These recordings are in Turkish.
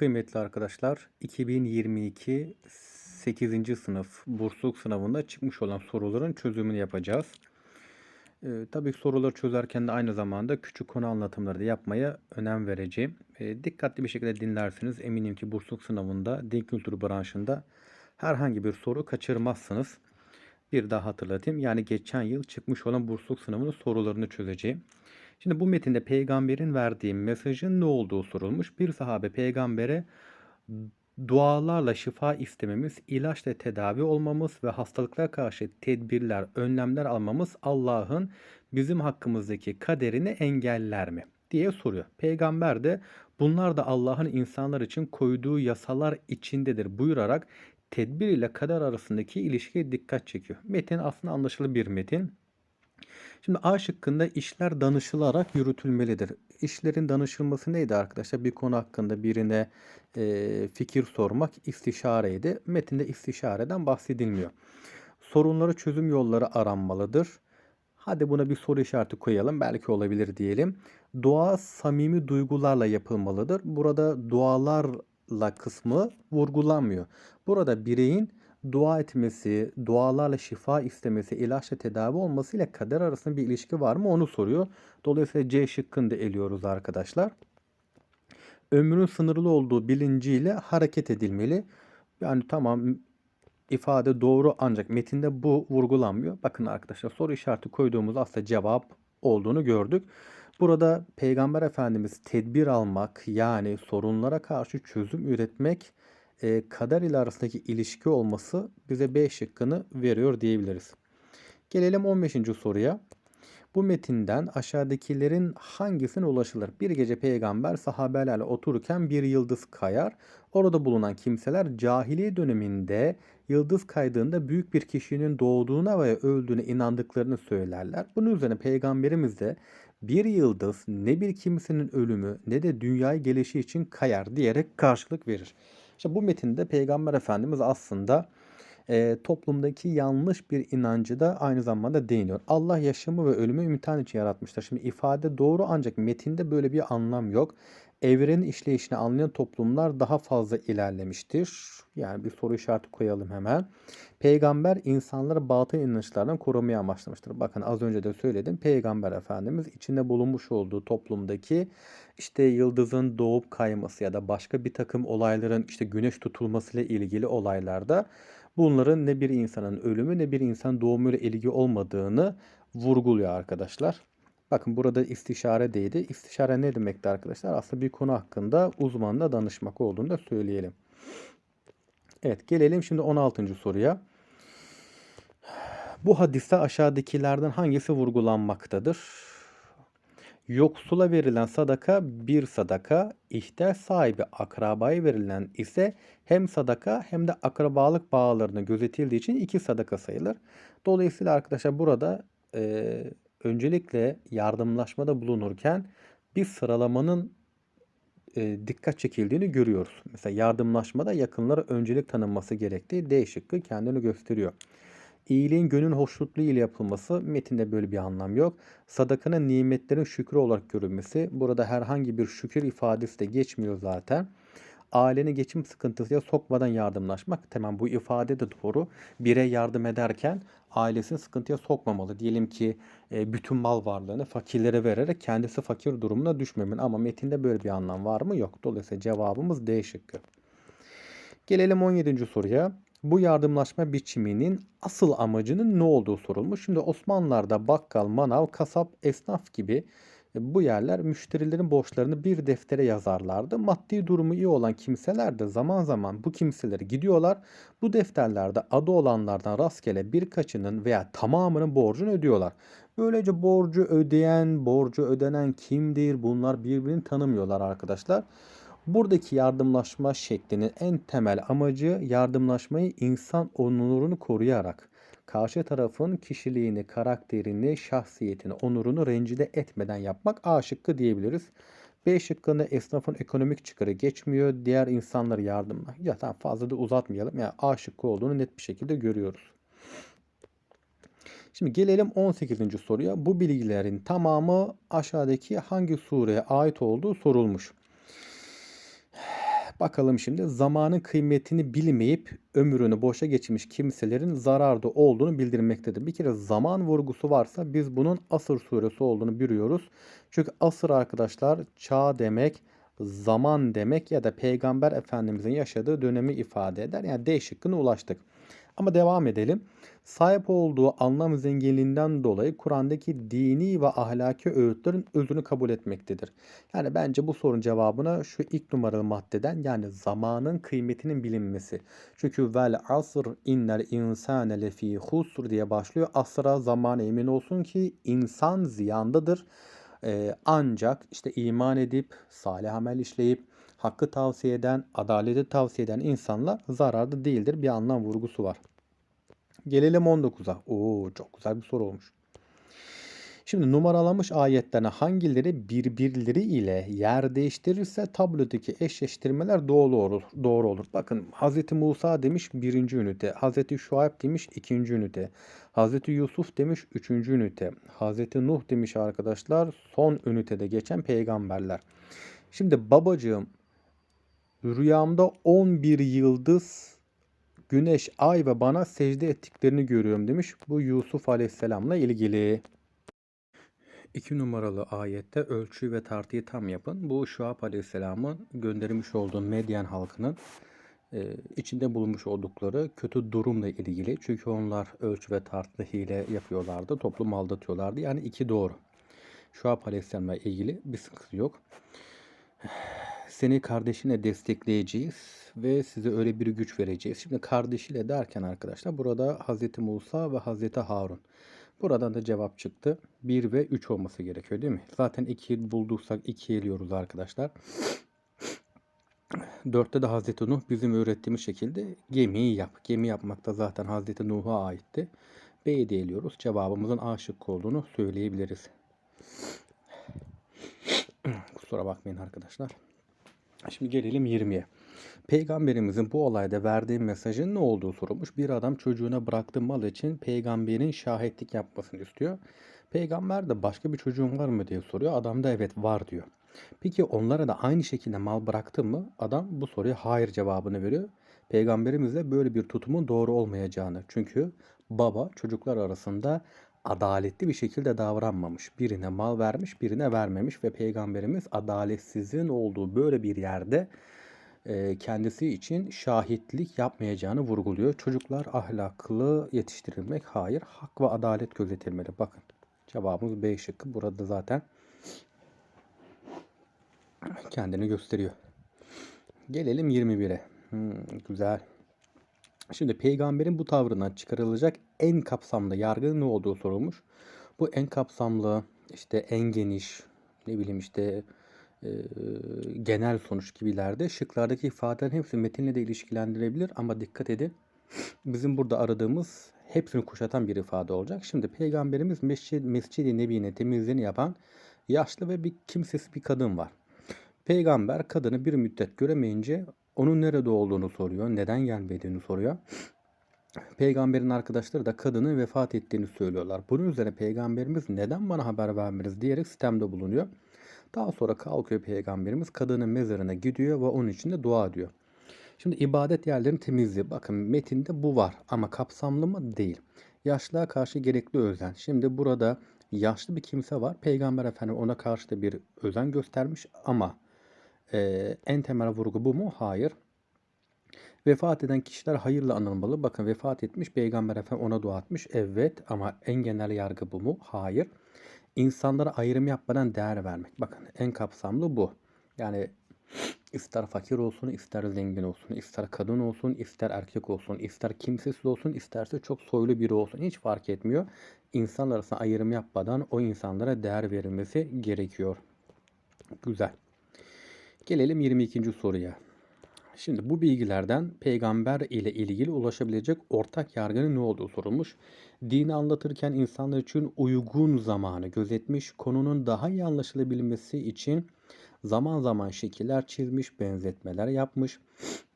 Kıymetli arkadaşlar, 2022 8. sınıf bursluluk sınavında çıkmış olan soruların çözümünü yapacağız. Ee, tabii soruları çözerken de aynı zamanda küçük konu anlatımları da yapmaya önem vereceğim. Ee, dikkatli bir şekilde dinlersiniz. Eminim ki bursluluk sınavında din kültürü branşında herhangi bir soru kaçırmazsınız. Bir daha hatırlatayım. Yani geçen yıl çıkmış olan bursluluk sınavının sorularını çözeceğim. Şimdi bu metinde peygamberin verdiği mesajın ne olduğu sorulmuş. Bir sahabe peygambere dualarla şifa istememiz, ilaçla tedavi olmamız ve hastalıklara karşı tedbirler, önlemler almamız Allah'ın bizim hakkımızdaki kaderini engeller mi? diye soruyor. Peygamber de bunlar da Allah'ın insanlar için koyduğu yasalar içindedir buyurarak tedbir ile kader arasındaki ilişkiye dikkat çekiyor. Metin aslında anlaşılır bir metin. Şimdi A şıkkında işler danışılarak yürütülmelidir. İşlerin danışılması neydi arkadaşlar? Bir konu hakkında birine e, fikir sormak istişareydi. Metinde istişareden bahsedilmiyor. Sorunları çözüm yolları aranmalıdır. Hadi buna bir soru işareti koyalım. Belki olabilir diyelim. Dua samimi duygularla yapılmalıdır. Burada dualarla kısmı vurgulanmıyor. Burada bireyin dua etmesi, dualarla şifa istemesi, ilaçla tedavi olması ile kader arasında bir ilişki var mı onu soruyor. Dolayısıyla C şıkkını da eliyoruz arkadaşlar. Ömrün sınırlı olduğu bilinciyle hareket edilmeli. Yani tamam ifade doğru ancak metinde bu vurgulanmıyor. Bakın arkadaşlar soru işareti koyduğumuz aslında cevap olduğunu gördük. Burada Peygamber Efendimiz tedbir almak yani sorunlara karşı çözüm üretmek e, kader ile arasındaki ilişki olması bize B şıkkını veriyor diyebiliriz. Gelelim 15. soruya. Bu metinden aşağıdakilerin hangisine ulaşılır? Bir gece peygamber sahabelerle otururken bir yıldız kayar. Orada bulunan kimseler cahiliye döneminde yıldız kaydığında büyük bir kişinin doğduğuna ve öldüğüne inandıklarını söylerler. Bunun üzerine peygamberimiz de bir yıldız ne bir kimsenin ölümü ne de dünyaya gelişi için kayar diyerek karşılık verir. İşte bu metinde Peygamber Efendimiz aslında e, toplumdaki yanlış bir inancı da aynı zamanda değiniyor. Allah yaşamı ve ölümü imtihan için yaratmıştır. Şimdi ifade doğru ancak metinde böyle bir anlam yok. Evrenin işleyişini anlayan toplumlar daha fazla ilerlemiştir. Yani bir soru işareti koyalım hemen. Peygamber insanları batıl inançlardan korumaya amaçlamıştır. Bakın az önce de söyledim. Peygamber Efendimiz içinde bulunmuş olduğu toplumdaki işte yıldızın doğup kayması ya da başka bir takım olayların işte güneş tutulması ile ilgili olaylarda bunların ne bir insanın ölümü ne bir insan doğumuyla ilgi olmadığını vurguluyor arkadaşlar. Bakın burada istişare değdi. İstişare ne demekti arkadaşlar? Aslında bir konu hakkında uzmanla danışmak olduğunu da söyleyelim. Evet gelelim şimdi 16. soruya. Bu hadiste aşağıdakilerden hangisi vurgulanmaktadır? Yoksula verilen sadaka bir sadaka, ihtiyaç sahibi akrabaya verilen ise hem sadaka hem de akrabalık bağlarını gözetildiği için iki sadaka sayılır. Dolayısıyla arkadaşlar burada e, öncelikle yardımlaşmada bulunurken bir sıralamanın e, dikkat çekildiğini görüyoruz. Mesela yardımlaşmada yakınlara öncelik tanınması gerektiği D şıkkı kendini gösteriyor. İyiliğin gönül hoşnutluğu ile yapılması metinde böyle bir anlam yok. Sadakanın nimetlerin şükrü olarak görülmesi burada herhangi bir şükür ifadesi de geçmiyor zaten. Ailenin geçim sıkıntısıya sokmadan yardımlaşmak. Tamam bu ifade de doğru. Bire yardım ederken ailesini sıkıntıya sokmamalı. Diyelim ki e, bütün mal varlığını fakirlere vererek kendisi fakir durumuna düşmemeli. Ama metinde böyle bir anlam var mı? Yok. Dolayısıyla cevabımız D şıkkı. Gelelim 17. soruya. Bu yardımlaşma biçiminin asıl amacının ne olduğu sorulmuş. Şimdi Osmanlılar'da bakkal, manav, kasap, esnaf gibi bu yerler müşterilerin borçlarını bir deftere yazarlardı. Maddi durumu iyi olan kimseler de zaman zaman bu kimseleri gidiyorlar. Bu defterlerde adı olanlardan rastgele birkaçının veya tamamının borcunu ödüyorlar. Böylece borcu ödeyen, borcu ödenen kimdir? Bunlar birbirini tanımıyorlar arkadaşlar. Buradaki yardımlaşma şeklinin en temel amacı yardımlaşmayı insan onurunu koruyarak karşı tarafın kişiliğini, karakterini, şahsiyetini, onurunu rencide etmeden yapmak A şıkkı diyebiliriz. B şıkkında esnafın ekonomik çıkarı geçmiyor. Diğer insanları yardımla. Ya tamam fazla da uzatmayalım. Yani A şıkkı olduğunu net bir şekilde görüyoruz. Şimdi gelelim 18. soruya. Bu bilgilerin tamamı aşağıdaki hangi sureye ait olduğu sorulmuş. Bakalım şimdi zamanın kıymetini bilmeyip ömrünü boşa geçirmiş kimselerin zararda olduğunu bildirmektedir. Bir kere zaman vurgusu varsa biz bunun asır suresi olduğunu biliyoruz. Çünkü asır arkadaşlar çağ demek, zaman demek ya da peygamber efendimizin yaşadığı dönemi ifade eder. Yani D şıkkına ulaştık. Ama devam edelim. Sahip olduğu anlam zenginliğinden dolayı Kur'an'daki dini ve ahlaki öğütlerin özünü kabul etmektedir. Yani bence bu sorunun cevabına şu ilk numaralı maddeden yani zamanın kıymetinin bilinmesi. Çünkü vel asr innel insane lefî husr diye başlıyor. Asra zaman emin olsun ki insan ziyandadır. Ee, ancak işte iman edip, salih amel işleyip, hakkı tavsiye eden, adaleti tavsiye eden insanlar zararda değildir. Bir anlam vurgusu var. Gelelim 19'a. Oo çok güzel bir soru olmuş. Şimdi numaralanmış ayetlerine hangileri birbirleri ile yer değiştirirse tablodaki eşleştirmeler doğru olur. Doğru olur. Bakın Hz. Musa demiş birinci ünite. Hz. Şuayb demiş ikinci ünite. Hz. Yusuf demiş üçüncü ünite. Hz. Nuh demiş arkadaşlar son ünitede geçen peygamberler. Şimdi babacığım rüyamda 11 yıldız güneş, ay ve bana secde ettiklerini görüyorum demiş. Bu Yusuf Aleyhisselam'la ilgili. 2 numaralı ayette ölçü ve tartıyı tam yapın. Bu Şuab Aleyhisselam'ın göndermiş olduğu Medyen halkının e, içinde bulunmuş oldukları kötü durumla ilgili. Çünkü onlar ölçü ve tartı hile yapıyorlardı. Toplum aldatıyorlardı. Yani iki doğru. Şuab Aleyhisselam'la ilgili bir sıkıntı yok. Seni kardeşine destekleyeceğiz ve size öyle bir güç vereceğiz. Şimdi kardeşiyle derken arkadaşlar burada Hz. Musa ve Hz. Harun. Buradan da cevap çıktı. 1 ve 3 olması gerekiyor değil mi? Zaten 2 bulduysak 2 eliyoruz arkadaşlar. 4'te de Hz. Nuh bizim öğrettiğimiz şekilde gemiyi yap. Gemi yapmak da zaten Hz. Nuh'a aitti. B'yi de eliyoruz. Cevabımızın A olduğunu söyleyebiliriz. Kusura bakmayın arkadaşlar. Şimdi gelelim 20'ye. Peygamberimizin bu olayda verdiği mesajın ne olduğu sorulmuş. Bir adam çocuğuna bıraktığı mal için peygamberin şahitlik yapmasını istiyor. Peygamber de başka bir çocuğun var mı diye soruyor. Adam da evet var diyor. Peki onlara da aynı şekilde mal bıraktı mı? Adam bu soruya hayır cevabını veriyor. Peygamberimiz de böyle bir tutumun doğru olmayacağını. Çünkü baba çocuklar arasında adaletli bir şekilde davranmamış. Birine mal vermiş, birine vermemiş ve peygamberimiz adaletsizliğin olduğu böyle bir yerde kendisi için şahitlik yapmayacağını vurguluyor. Çocuklar ahlaklı yetiştirilmek hayır, hak ve adalet gözetilmeli. Bakın cevabımız B şıkkı. Burada zaten kendini gösteriyor. Gelelim 21'e. Hmm, güzel. Şimdi peygamberin bu tavrından çıkarılacak en kapsamlı yargı ne olduğu sorulmuş. Bu en kapsamlı, işte en geniş, ne bileyim işte e, genel sonuç gibilerde şıklardaki ifadelerin hepsi metinle de ilişkilendirebilir ama dikkat edin. Bizim burada aradığımız hepsini kuşatan bir ifade olacak. Şimdi peygamberimiz Mescid, Mescid-i Nebi'nin temizliğini yapan yaşlı ve bir kimsesiz bir kadın var. Peygamber kadını bir müddet göremeyince onun nerede olduğunu soruyor. Neden gelmediğini soruyor. Peygamberin arkadaşları da kadının vefat ettiğini söylüyorlar. Bunun üzerine peygamberimiz neden bana haber vermeniz diyerek sistemde bulunuyor. Daha sonra kalkıyor peygamberimiz kadının mezarına gidiyor ve onun için de dua ediyor. Şimdi ibadet yerlerinin temizliği. Bakın metinde bu var ama kapsamlı mı? Değil. Yaşlığa karşı gerekli özen. Şimdi burada yaşlı bir kimse var. Peygamber Efendimiz ona karşı da bir özen göstermiş ama e, en temel vurgu bu mu? Hayır. Vefat eden kişiler hayırla anılmalı. Bakın vefat etmiş Peygamber Efendimiz ona dua etmiş. Evet ama en genel yargı bu mu? Hayır. İnsanlara ayrım yapmadan değer vermek. Bakın en kapsamlı bu. Yani ister fakir olsun, ister zengin olsun, ister kadın olsun, ister erkek olsun, ister kimsesiz olsun, isterse çok soylu biri olsun. Hiç fark etmiyor. İnsanlar arasında ayrım yapmadan o insanlara değer verilmesi gerekiyor. Güzel. Gelelim 22. soruya. Şimdi bu bilgilerden peygamber ile ilgili ulaşabilecek ortak yargının ne olduğu sorulmuş. Dini anlatırken insanlar için uygun zamanı gözetmiş, konunun daha iyi anlaşılabilmesi için zaman zaman şekiller çizmiş, benzetmeler yapmış,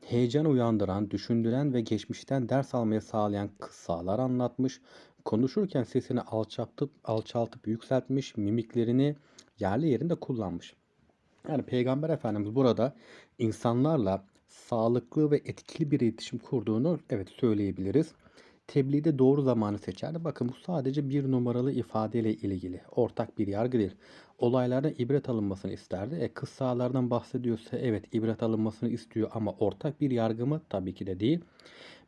heyecan uyandıran, düşündüren ve geçmişten ders almaya sağlayan kıssalar anlatmış, konuşurken sesini alçaltıp, alçaltıp yükseltmiş, mimiklerini yerli yerinde kullanmış. Yani Peygamber Efendimiz burada insanlarla sağlıklı ve etkili bir iletişim kurduğunu evet söyleyebiliriz. Tebliğde doğru zamanı seçerdi. Bakın bu sadece bir numaralı ifadeyle ilgili. Ortak bir yargı değil. İbret alınmasını isterdi. E kıssalardan bahsediyorsa evet ibret alınmasını istiyor ama ortak bir yargı mı? Tabii ki de değil.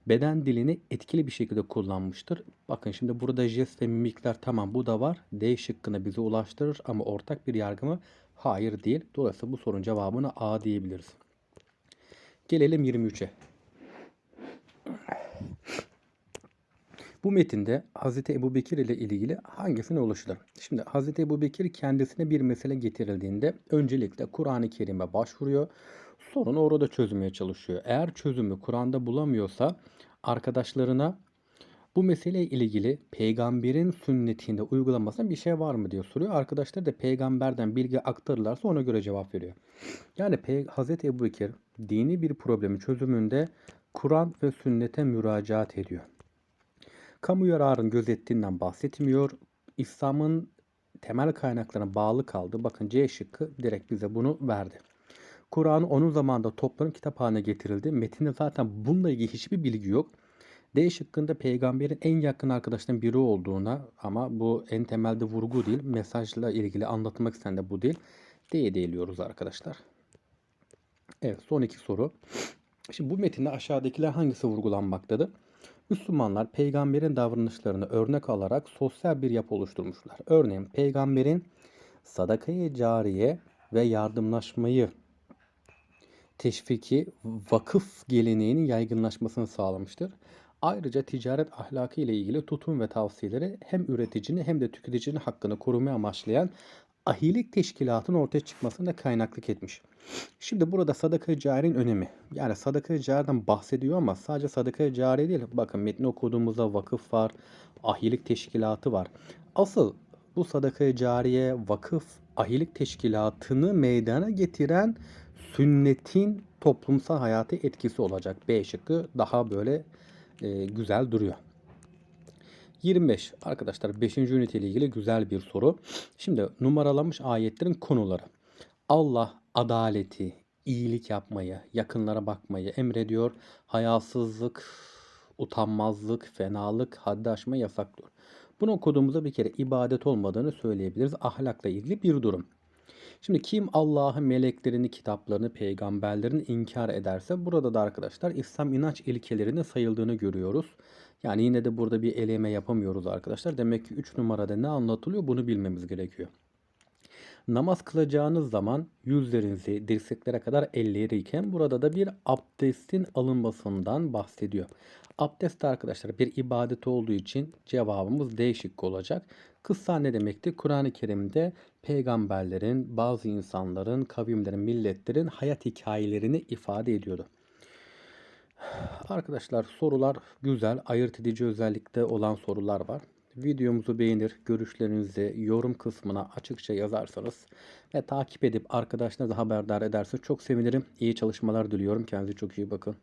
Beden dilini etkili bir şekilde kullanmıştır. Bakın şimdi burada jest ve mimikler tamam bu da var. D şıkkını bize ulaştırır ama ortak bir yargı mı? Hayır değil. Dolayısıyla bu sorunun cevabına A diyebiliriz. Gelelim 23'e. Bu metinde Hz. Ebu Bekir ile ilgili hangisine ulaşılır? Şimdi Hz. Ebu Bekir kendisine bir mesele getirildiğinde öncelikle Kur'an-ı Kerim'e başvuruyor. Sorunu orada çözmeye çalışıyor. Eğer çözümü Kur'an'da bulamıyorsa arkadaşlarına bu meseleyle ilgili peygamberin sünnetinde uygulamasında bir şey var mı diye soruyor. Arkadaşlar da peygamberden bilgi aktarırlarsa ona göre cevap veriyor. Yani Hz. Ebu Bekir dini bir problemi çözümünde Kur'an ve sünnete müracaat ediyor. Kamu yararını gözettiğinden bahsetmiyor. İslam'ın temel kaynaklarına bağlı kaldı. Bakın C şıkkı direkt bize bunu verdi. Kur'an onun zamanında toplanıp kitap getirildi. Metinde zaten bununla ilgili hiçbir bilgi yok. D şıkkında peygamberin en yakın arkadaşlarından biri olduğuna ama bu en temelde vurgu değil. Mesajla ilgili anlatmak istenen de bu değil. D'ye değiliyoruz arkadaşlar. Evet son iki soru. Şimdi bu metinde aşağıdakiler hangisi vurgulanmaktadır? Müslümanlar peygamberin davranışlarını örnek alarak sosyal bir yapı oluşturmuşlar. Örneğin peygamberin sadakayı cariye ve yardımlaşmayı teşviki vakıf geleneğinin yaygınlaşmasını sağlamıştır. Ayrıca ticaret ahlakı ile ilgili tutum ve tavsiyeleri hem üreticinin hem de tüketicinin hakkını korumaya amaçlayan ahilik teşkilatının ortaya çıkmasına kaynaklık etmiş. Şimdi burada sadaka carinin önemi. Yani sadaka cariden bahsediyor ama sadece sadaka cari değil. Bakın metni okuduğumuzda vakıf var, ahilik teşkilatı var. Asıl bu sadaka cariye, vakıf, ahilik teşkilatını meydana getiren sünnetin toplumsal hayata etkisi olacak. B şıkkı daha böyle e, güzel duruyor. 25 arkadaşlar 5. ünite ile ilgili güzel bir soru. Şimdi numaralanmış ayetlerin konuları. Allah adaleti, iyilik yapmayı, yakınlara bakmayı emrediyor. Hayasızlık, utanmazlık, fenalık, haddi aşma yasaklıyor. Bunu okuduğumuzda bir kere ibadet olmadığını söyleyebiliriz. Ahlakla ilgili bir durum. Şimdi kim Allah'ın meleklerini, kitaplarını, peygamberlerini inkar ederse burada da arkadaşlar İslam inanç ilkelerinin sayıldığını görüyoruz. Yani yine de burada bir eleme yapamıyoruz arkadaşlar. Demek ki 3 numarada ne anlatılıyor bunu bilmemiz gerekiyor. Namaz kılacağınız zaman yüzlerinizi dirseklere kadar elleriyken burada da bir abdestin alınmasından bahsediyor. Abdest arkadaşlar bir ibadet olduğu için cevabımız değişik olacak. Kıssa ne demekti? Kur'an-ı Kerim'de peygamberlerin, bazı insanların, kavimlerin, milletlerin hayat hikayelerini ifade ediyordu. Arkadaşlar sorular güzel, ayırt edici özellikte olan sorular var. Videomuzu beğenir, görüşlerinizi yorum kısmına açıkça yazarsanız ve takip edip arkadaşlarınızı haberdar ederseniz çok sevinirim. İyi çalışmalar diliyorum. Kendinize çok iyi bakın.